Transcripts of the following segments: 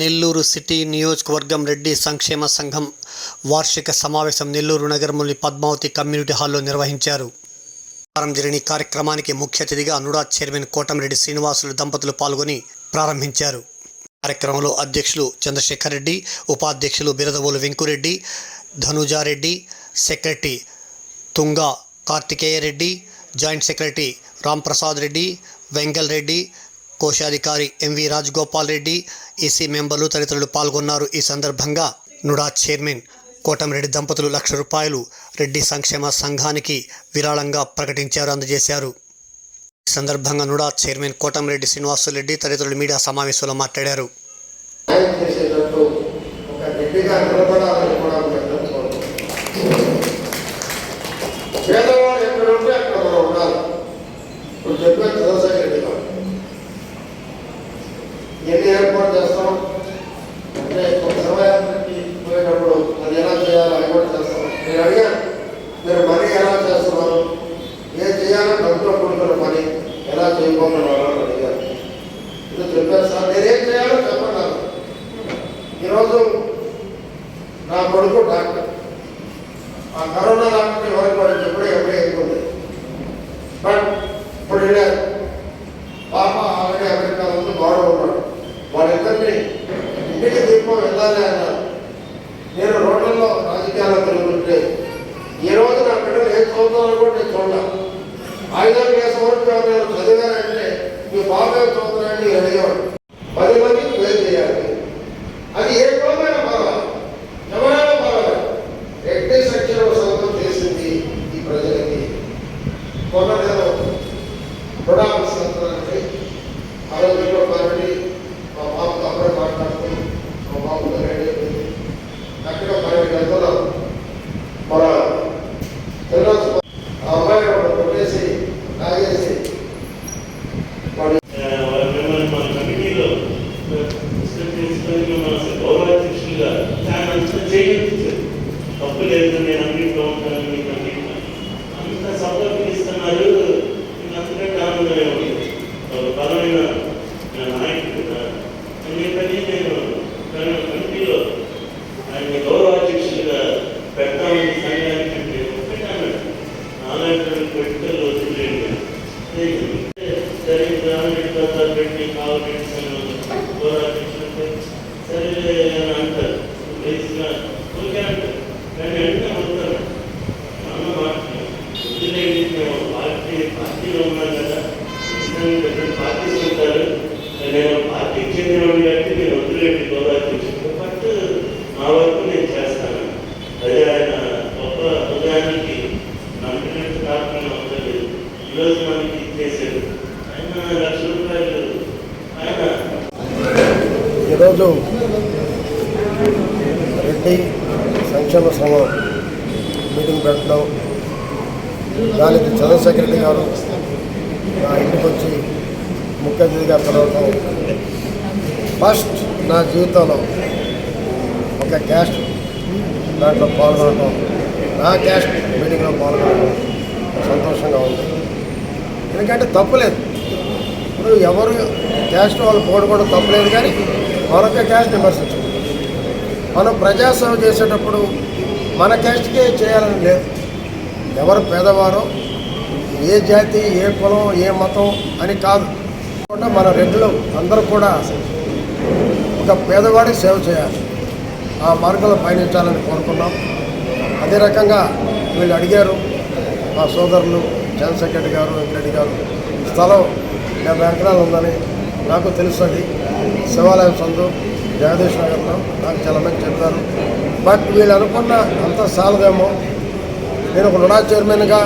Nellore city నియోజకవర్గం రెడ్డి సంక్షేమ సంఘం వార్షిక సమావేశం నెల్లూరు నగరంలోని పద్మావతి కమ్యూనిటీ హాల్లో నిర్వహించారు. ప్రారంభం జరిగిన కార్యక్రమానికి ముఖ్య అతిథిగా నుడా చైర్మన్ కోటమిరెడ్డి శ్రీనివాసులు దంపతులు పాల్గొని ప్రారంభించారు. కార్యక్రమంలో అధ్యక్షులు చంద్రశేఖర్ రెడ్డి ఉపాధ్యక్షులు Biradavolu Venkureddy Dhanujareddy secretary Tunga Karthikeya Reddy joint secretary Ramprasad Reddy Vengal Reddy కోశాధికారి ఎంవి రాజగోపాల్ రెడ్డి ఈసీ మెంబర్లు తదితరులు పాల్గొన్నారు. ఈ సందర్భంగా నుడా చైర్మన్ కోటమిరెడ్డి దంపతులు లక్ష రూపాయలు రెడ్డి సంక్షేమ సంఘానికి విరాళంగా ప్రకటించారు అందజేశారు. ఈ సందర్భంగా నుడా చైర్మన్ కోటమిరెడ్డి శ్రీనివాసులరెడ్డి తదితరులు మీడియా సమావేశంలో మాట్లాడారు. ఒక గట్టిగా నిలబడాలని కూడా మేము కోరుకుంటున్నాం పేదవాడు ఎక్కడ ఉంటే అక్కడ మనం ఉండాలి ఇప్పుడు చెప్పే చంద్రశేఖర్ రెడ్డి గారు ఎన్ని ఏర్పాటు చేస్తాం అంటే ఒక సమయానికి పోయేటప్పుడు అది ఎలా చేయాలో అది కూడా చేస్తాం నేను అడిగాను మీరు మనీ ఎలా చేస్తున్నారు ఏం చేయాలో డబ్బులో కొడుకున్న పని ఎలా వాళ్ళని అడిగారు ఇది చెప్పారు సార్ నేనేం చేయాలో చెప్పండి ఈరోజు నా కొడుకు డాక్టర్. ఆ కరోనా డాక్టర్ ఎవరికి వాడు చెప్పడం ఎప్పుడే ఎక్కుంది బట్ ఇప్పుడు వెళ్ళారు. పాప ఆల్రెడీ అమెరికా ఉంది వాడు ఉన్నాడు. వాళ్ళిద్దరిని ఇంటికి దీపం వెళ్ళాలి అన్నారు. నేను రోడ్లలో రాజకీయాల్లో తిరుగుతుంటే ఈ రోజు నా బిడ్డలు ఏం చదువుతారో కూడా నేను చూడాలి. ఐదారు వేసే వరకు నేను చదివానంటే మీ బాబాయ్ చదువుతారని అడిగేవాడు పది మంది వేరు చేయాలి అది ఏ కులమైనా పర్వాలేదు ఎవరైనా పర్వాలేదు రెడ్డి సంక్షేమ సంఘం చేసింది ఈ ప్రజలకి మొన్న నేను రుణావసరానికి ఆ రోజు ఇంట్లో పార్టీ మా బాబుతో అప్పుడే మాట్లాడుతూ మా బాబుతో రెడీ అయిపోయింది అక్కడ పన్నెండు గంటలు మన తెలుగు ఆ అమ్మాయి ఒకడు కొట్టేసి తాగేసి వాడు మిమ్మల్ని మన కమిటీలో తీసుకొని మన గౌరవాధ్యక్షులుగా చాలా అంత చేయొచ్చు తప్పు లేదు నేను అన్నింటిలో ఉంటాను మీకు అన్నింటిలో అంత సపోర్ట్ ఇస్తున్నారు మీకు అంతకంటే ఆనందమే ఉంది ఒక బలమైన నా నాయకుడు ఉన్నారు. అందుకని నేను కమి- కమిటీలో ఆయన గౌరవాధ్యక్షులుగా పెడతామని సంఘానికి అంటే ఒకటే అన్నాడు నాలుగు పెట్టుకలు వదిలేండి సరే గ్రామీణ ప్రాంతాలు పెట్టి కావాలి పోరాడించినట్టు సరే అని అంటారు వేసిన ఓకే అంటారు కానీ అంటే అవుతారు అన్న మాట వదిలేండి మేము పార్టీ పార్టీలో ఉన్నాం కదా డిఫరెంట్ పార్టీస్ ఉంటారు నేను పార్టీకి చెందినవాడిని కాబట్టి నేను వదిలేండి గోదావరి బట్ నా వరకు నేను చేస్తాను అదే ఆయన గొప్ప హృదయానికి నమ్మినట్టు కాకుండా ఉండలేదు ఈరోజు మనకి ఇచ్చేసాడు ఆయన లక్ష రూపాయలు. ఆయన ఈరోజు రెడ్డి సంక్షేమ సంఘం మీటింగ్ పెట్టడం దానికి చంద్రశేఖర్ రెడ్డి గారు నా ఇంటికి వచ్చి ముఖ్య అతిథిగా పిలవటం. ఫస్ట్ నా జీవితంలో ఒక క్యాస్ట్ దాంట్లో పాల్గొనడం నా క్యాస్ట్ మీటింగ్లో పాల్గొనడం సంతోషంగా ఉంది. ఎందుకంటే తప్పులేదు ఇప్పుడు ఎవరు క్యాస్ట్ వాళ్ళు పోడుకోవడం తప్పులేదు కానీ మరొక క్యాస్ట్ విమర్శించడం మనం ప్రజాసేవ చేసేటప్పుడు మన క్యాస్ట్కే చేయాలని లేదు. ఎవరు పేదవారో ఏ జాతి ఏ కులం ఏ మతం అని కాదు. కూడా మన రెడ్లు అందరూ కూడా ఒక పేదవాడికి సేవ చేయాలి. ఆ మార్గంలో పయనించాలని కోరుకున్నాం. అదే రకంగా వీళ్ళు అడిగారు మా సోదరులు చంద్రశేఖర్ గారు వెంకరెడ్డి గారు స్థలం డెబ్బై ఎకరాలు ఉందని నాకు తెలుస్తుంది. శివాలయం సందు జగదీష్ నగర్లో నాకు చాలా మంది చెప్పారు. బట్ వీళ్ళు అనుకున్న అంత సాలదేమో. నేను ఒక రుణా చైర్మన్గా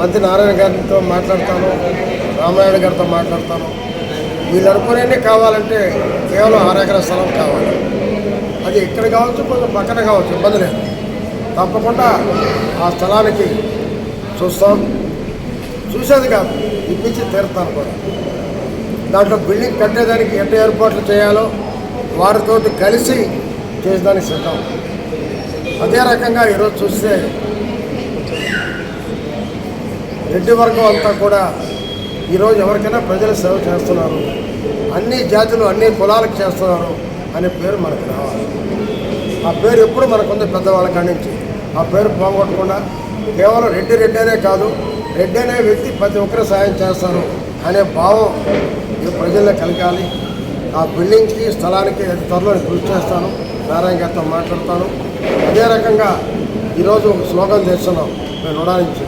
మంత్రి నారాయణ గారితో మాట్లాడతాను రామాయణ గారితో మాట్లాడతాను. వీళ్ళు అనుకునే కావాలంటే కేవలం ఆరేకర స్థలం కావాలి. అది ఇక్కడ కావచ్చు కొంచెం పక్కన కావచ్చు ఇబ్బంది లేదు. తప్పకుండా ఆ స్థలానికి చూస్తాం. చూసేది కాదు ఇప్పించి తీరుతాను కూడా. దాంట్లో బిల్డింగ్ కట్టేదానికి ఎంత ఏర్పాట్లు చేయాలో వారితో కలిసి చేసేదానికి సిద్ధం. అదే రకంగా ఈరోజు చూస్తే రెడ్డి వర్గం అంతా కూడా ఈరోజు ఎవరికైనా ప్రజలు సేవ చేస్తున్నారు. అన్ని జాతులు అన్ని కులాలకు చేస్తున్నారు అనే పేరు మనకు రావాలి. ఆ పేరు ఎప్పుడు మనకుంది పెద్దవాళ్ళ కాడి నుంచి. ఆ పేరు పోగొట్టకుండా కేవలం రెడ్డి రెడ్డి అనే కాదు రెడ్డి అనే వ్యక్తి ప్రతి ఒక్కరు సాయం చేస్తారు అనే భావం ప్రజల్లో కలగాలి. ఆ బిల్డింగ్కి స్థలానికి త్వరలో కృషి చేస్తాను. నారాయణ గారితో మాట్లాడతాను. అదే రకంగా ఈరోజు ఒక స్లోగన్ చేస్తున్నాం. మేము రుణా నుంచి.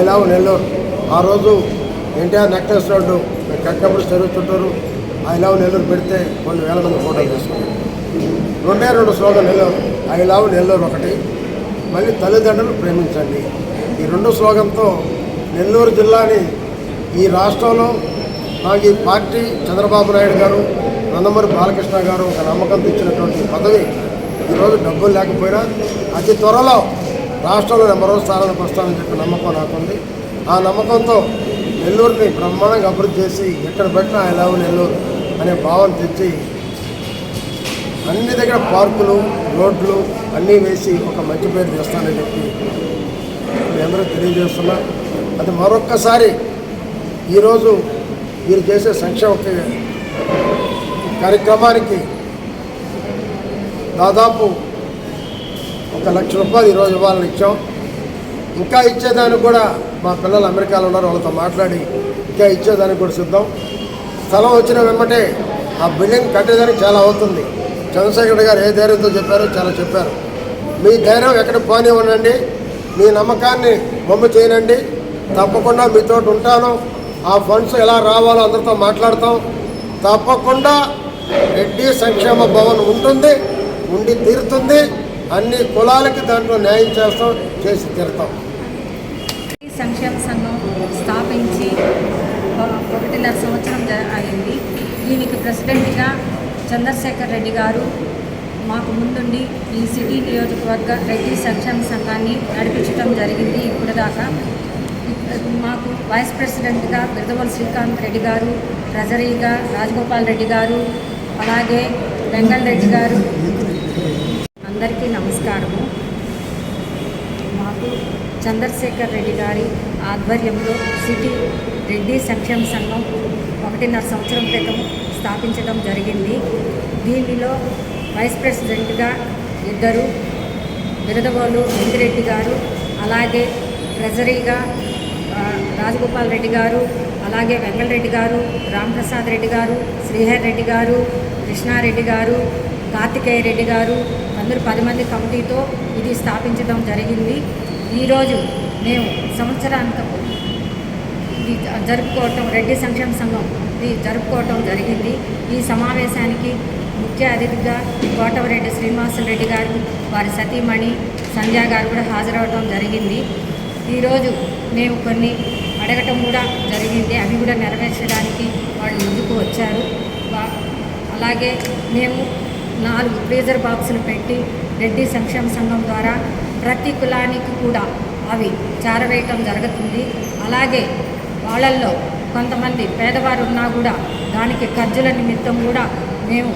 I love Nellore. ఆ రోజు ఎన్టీఆర్ నెక్లెస్ రోడ్డు మేము కట్టినప్పుడు చెరువు ఐ లవ్ నెల్లూరు పెడితే కొన్ని వేల మంది ఫోటో తీసుకున్నాం రెండే రెండు slogan Nellore I love Nellore ఒకటి. మళ్ళీ తల్లిదండ్రులు ప్రేమించండి. ఈ రెండు స్లోగన్తో నెల్లూరు జిల్లాని ఈ రాష్ట్రంలో నాకు ఈ పార్టీ చంద్రబాబు నాయుడు గారు నందమూరి బాలకృష్ణ గారు ఒక నమ్మకంతో ఇచ్చినటువంటి పదవి ఈరోజు డబ్బులు లేకపోయినా అతి త్వరలో రాష్ట్రంలో నెంబర్ వన్ స్థానానికి వస్తానని చెప్పి నమ్మకం నాకుంది. ఆ నమ్మకంతో నెల్లూరుని బ్రహ్మాండంగా అభివృద్ధి చేసి ఎక్కడ పెట్టినా ఐ లవ్ నెల్లూరు అనే భావన తెచ్చి అన్ని దగ్గర పార్కులు రోడ్లు అన్నీ వేసి ఒక మంచి పేరు చేస్తానని చెప్పి మీ అందరూ తెలియజేస్తున్నా. అది మరొక్కసారి ఈరోజు మీరు చేసే సంక్షేమ కార్యక్రమానికి దాదాపు ఒక లక్ష రూపాయలు ఈరోజు ఇవ్వాలని ఇచ్చాం. ఇంకా ఇచ్చేదానికి కూడా మా పిల్లలు అమెరికాలో ఉన్నారు వాళ్ళతో మాట్లాడి ఇంకా ఇచ్చేదానికి కూడా సిద్ధం. స్థలం వచ్చిన వెంబటే ఆ బిల్డింగ్ కట్టేదానికి చాలా అవుతుంది. చంద్రశేఖర్ గారు ఏ ధైర్యంతో చెప్పారో చాలా చెప్పారు. మీ ధైర్యం ఎక్కడ పోనీ ఉండండి. మీ నమ్మకాన్ని బొమ్మ చేయనండి తప్పకుండా మీతో ఉంటాను. ఆ ఫండ్స్ ఎలా రావాలో అందరితో మాట్లాడతాం. తప్పకుండా రెడ్డి సంక్షేమ భవన్ ఉంటుంది ఉండి తీరుతుంది. అన్ని కులాలకి దాంట్లో న్యాయం చేస్తాం చేసి తీరుతాం. సంక్షేమ సంఘం స్థాపించి ఒకటిన్నర సంవత్సరం అయింది. దీనికి ప్రెసిడెంట్గా చంద్రశేఖర్ రెడ్డి గారు మాకు ముందుండి ఈ సిటీ నియోజకవర్గ రెడ్డి సంక్షేమ సంఘాన్ని నడిపించడం జరిగింది ఇప్పుడు దాకా మాకు వైస్ ప్రెసిడెంట్గా బిరదవల్ శ్రీకాంత్ రెడ్డి గారు ట్రెజరీగా రాజగోపాల్ రెడ్డి గారు అలాగే వెంగళ రెడ్డి గారు. అందరికీ నమస్కారము. మాకు చంద్రశేఖర్ రెడ్డి గారి ఆధ్వర్యంలో సిటీ రెడ్డి సంక్షేమ సంఘం ఒకటిన్నర సంవత్సరం క్రితం స్థాపించడం జరిగింది. దీనిలో వైస్ ప్రెసిడెంట్గా ఇద్దరు బిరదవోలు వెంకిరెడ్డి గారు అలాగే ట్రెజరీగా రాజగోపాల్ రెడ్డి గారు అలాగే వెంగళరెడ్డి గారు రామప్రసాద్ రెడ్డి గారు శ్రీహర్ రెడ్డి గారు కృష్ణారెడ్డి గారు కార్తికేయ రెడ్డి గారు అందరూ పది మంది కమిటీతో ఇది స్థాపించడం జరిగింది. ఈరోజు మేము సంవత్సరాంతపు ఇది జరుపుకోవటం రెడ్డి సంక్షేమ సంఘం ఇది జరుపుకోవటం జరిగింది. ఈ సమావేశానికి ముఖ్య అతిథిగా కోటవరెడ్డి శ్రీనివాసరెడ్డి గారు వారి సతీమణి సంధ్య గారు కూడా హాజరవడం జరిగింది. ఈరోజు మేము కొన్ని అడగటం కూడా జరిగింది. అవి కూడా నెరవేర్చడానికి వాళ్ళు ముందుకు వచ్చారు. వా- అలాగే మేము నాలుగు ఫ్రీజర్ బాక్సులు పెట్టి రెడ్డి సంక్షేమ సంఘం ద్వారా ప్రతి కులానికి కూడా అవి చేరవేయటం జరుగుతుంది. అలాగే వాళ్ళల్లో కొంతమంది పేదవారు ఉన్నా కూడా దానికి ఖర్చుల నిమిత్తం కూడా మేము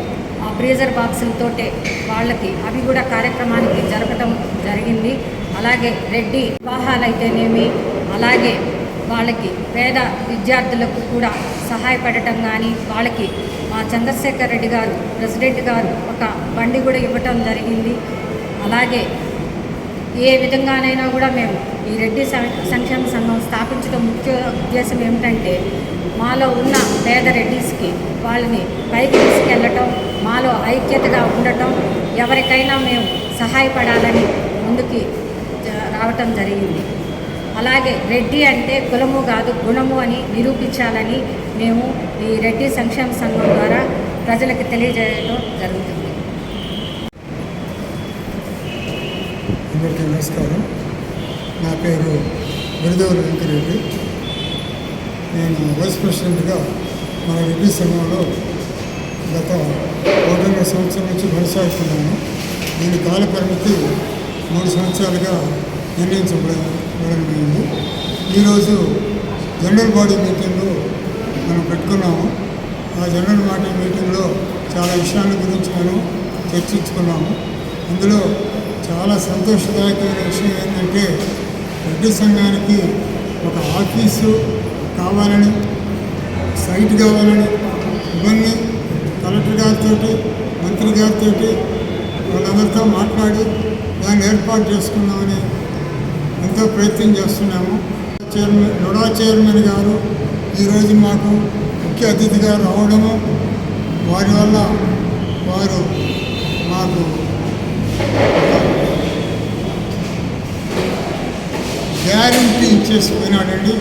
ఆ ఫ్రీజర్ బాక్సులతోటే వాళ్ళకి అవి కూడా కార్యక్రమానికి జరపటం జరిగింది. అలాగే రెడ్డి వివాహాలు అయితేనేమి అలాగే వాళ్ళకి పేద విద్యార్థులకు కూడా సహాయపడటం కానీ వాళ్ళకి మా చంద్రశేఖర్ రెడ్డి గారు ప్రెసిడెంట్ గారు ఒక బండి కూడా ఇవ్వటం జరిగింది. అలాగే ఏ విధంగానైనా కూడా మేము ఈ రెడ్డి సం- సంక్షేమ సంఘం స్థాపించడం ముఖ్య ఉద్దేశం ఏమిటంటే మాలో ఉన్న పేద రెడ్డిస్కి వాళ్ళని పైకి తీసుకెళ్ళటం మాలో ఐక్యతగా ఉండటం ఎవరికైనా మేము సహాయపడాలని ముందుకి రావటం జరిగింది. అలాగే రెడ్డి అంటే కులము కాదు గుణము అని నిరూపించాలని మేము ఈ రెడ్డి సంక్షేమ సంఘం ద్వారా ప్రజలకు తెలియజేయడం జరుగుతుంది. అందరికీ నమస్కారం. నా పేరు గురుదేవులు వెంకరెడ్డి నేను వైస్ ప్రెసిడెంట్గా మన రెడ్డి సంఘంలో గత ఒకటిన్నర సంవత్సరం నుంచి కొనసాగుతున్నాను. దీని కాల పరిమితి మూడు సంవత్సరాలుగా నిర్ణయించబడింది ఈరోజు జనరల్ బాడీ మీటింగ్ మనం పెట్టుకున్నాము. ఆ జనరల్ బాడీ మీటింగ్లో చాలా విషయాల గురించి మనం చర్చించుకున్నాము. అందులో చాలా సంతోషదాయకమైన విషయం ఏంటంటే రెడ్డి సంఘానికి ఒక ఆఫీసు కావాలని సైట్ కావాలని ఇవన్నీ కలెక్టర్ గారితో మంత్రి గారితో వాళ్ళందరితో మాట్లాడి దాన్ని ఏర్పాటు చేసుకుందామని ఎంతో ప్రయత్నం చేస్తున్నాము. చైర్మన్ నొడా చైర్మన్ గారు ఈరోజు మాకు ముఖ్య అతిథిగా రావడము వారి వల్ల వారు మాకు గ్యారంటీ ఇచ్చేసిపోయినాడండి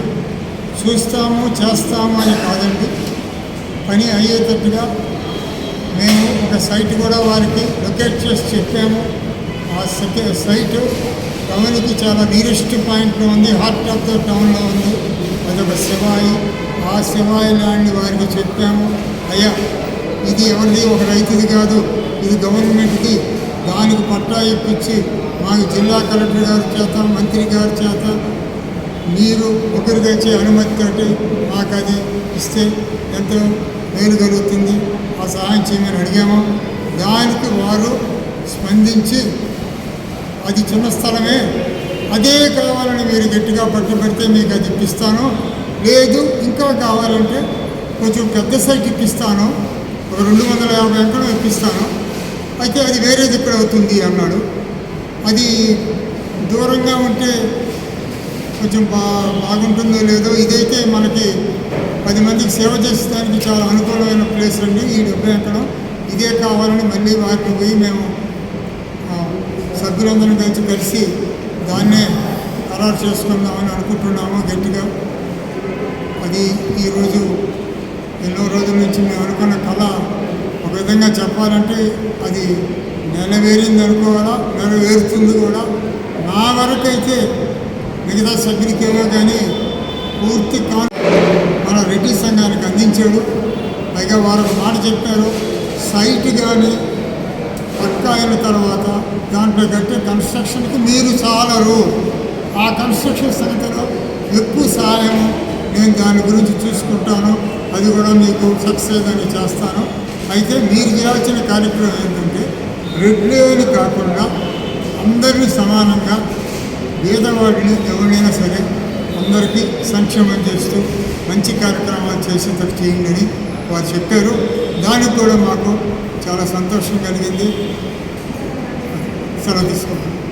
చూస్తాము చేస్తాము అని కాదండి. పని అయ్యేటట్టుగా మేము ఒక సైట్ కూడా వారికి లొకేట్ చేసి చెప్పాము. ఆ సైట్ సైటు టౌన్కి చాలా నియరెస్ట్ పాయింట్లో ఉంది హార్ట్ ఆఫ్ ద టౌన్లో ఉంది. అదొక శివాయి. ఆ శివాయి ల్యాండ్ వారికి చెప్పాము అయ్యా ఇది ఎవరిది? ఒక రైతుది కాదు. ఇది గవర్నమెంట్ది దానికి పట్టా ఇప్పించి మాకు జిల్లా కలెక్టర్ గారి చేత మంత్రి గారి చేత మీరు ఒకరికి అనుమతి అనుమతితోటి మాకు అది ఇస్తే ఎంతో మేలు కలుగుతుంది ఆ సహాయం చేయమని అడిగాము. దానికి వారు స్పందించి అది చిన్న స్థలమే. అదే కావాలని మీరు గట్టిగా పట్టుబడితే మీకు అది ఇప్పిస్తాను. లేదు ఇంకా కావాలంటే కొంచెం పెద్ద సైట్ ఇప్పిస్తాను. ఒక రెండు వందల యాభై ఎకరం ఇప్పిస్తాను. అయితే అది వేరేది ఇక్కడ అవుతుంది అన్నాడు. అది దూరంగా ఉంటే కొంచెం బా బాగుంటుందో లేదో ఇదైతే మనకి పది మందికి సేవ చేసేదానికి చాలా అనుకూలమైన ప్లేస్ అండి ఈ డెబ్బై ఎకరం ఇదే కావాలని మళ్ళీ వారిని పోయి మేము సభ్యులందరం కలిసి కలిసి దాన్నే ఖరారు చేసుకుందామని అనుకుంటున్నాము గట్టిగా. అది ఈరోజు ఎన్నో రోజుల నుంచి మేము అనుకున్న కళ. ఒక విధంగా చెప్పాలంటే అది నెరవేరింది అనుకోవాలా? నెరవేరుతుంది కూడా. నా వరకైతే మిగతా సభ్యులకి ఏమో కానీ పూర్తి కాన్. మన రెడ్డి సంఘానికి అందించాడు. పైగా వారు మాట చెప్పారు. సైట్ కానీ పక్కా అయిన తర్వాత దాంట్లో కట్టే కన్స్ట్రక్షన్కి మీరు చాలరు ఆ కన్స్ట్రక్షన్ సంగతిలో ఎక్కువ సాయం నేను దాని గురించి చూసుకుంటాను. అది కూడా మీకు సక్సెస్ అని చేస్తాను. అయితే మీరు చేయాల్సిన కార్యక్రమం ఏంటంటే రెడ్లే అని కాకుండా అందరినీ సమానంగా పేదవాడిని ఎవరైనా సరే అందరికీ సంక్షేమం చేస్తూ మంచి కార్యక్రమాలు చేసేటట్టు చేయండి అని వారు చెప్పారు. దానికి కూడా మాకు చాలా సంతోషం కలిగింది. సెలవు తీసుకుంటాం